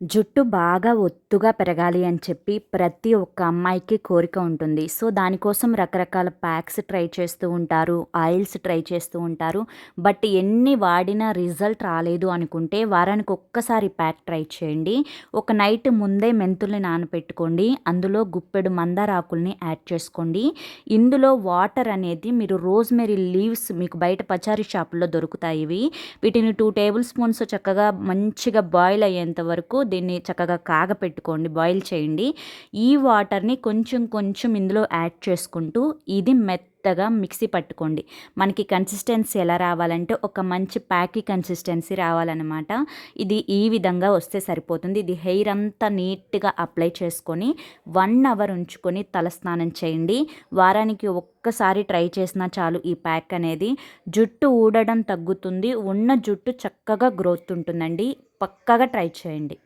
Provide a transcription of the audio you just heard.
జుట్టు బాగా ఒత్తుగా పెరగాలి అని చెప్పి ప్రతి ఒక్క అమ్మాయికి కోరిక ఉంటుంది. సో దానికోసం రకరకాల ప్యాక్స్ ట్రై చేస్తూ ఉంటారు ఆయిల్స్ ట్రై చేస్తూ ఉంటారు. బట్ ఎన్ని వాడినా రిజల్ట్ రాలేదు అనుకుంటే వారానికి ఒక్కసారి ప్యాక్ ట్రై చేయండి. ఒక నైట్ ముందే మెంతుల్ని నానపెట్టుకోండి. అందులో గుప్పెడు మందారాకుల్ని యాడ్ చేసుకోండి. ఇందులో వాటర్ అనేది మీరు రోజ్మెరీ లీవ్స్ మీకు బయట పచారీ షాపుల్లో దొరుకుతాయి ఇవి. వీటిని టూ టేబుల్ స్పూన్స్ చక్కగా మంచిగా బాయిల్ అయ్యేంత వరకు దీన్ని చక్కగా కాగపెట్టుకోండి బాయిల్ చేయండి. ఈ వాటర్ని కొంచెం కొంచెం ఇందులో యాడ్ చేసుకుంటూ ఇది మెత్తగా మిక్సీ పట్టుకోండి. మనకి కన్సిస్టెన్సీ ఎలా రావాలంటే ఒక మంచి ప్యాకీ కన్సిస్టెన్సీ రావాలన్నమాట. ఇది ఈ విధంగా వస్తే సరిపోతుంది. ఇది హెయిర్ అంతా నీట్గా అప్లై చేసుకొని వన్ అవర్ ఉంచుకొని తలస్నానం చేయండి. వారానికి ఒక్కసారి ట్రై చేసినా చాలు ఈ ప్యాక్ అనేది. జుట్టు ఊడడం తగ్గుతుంది. ఉన్న జుట్టు చక్కగా గ్రోత్ ఉంటుందండి. పక్కగా ట్రై చేయండి.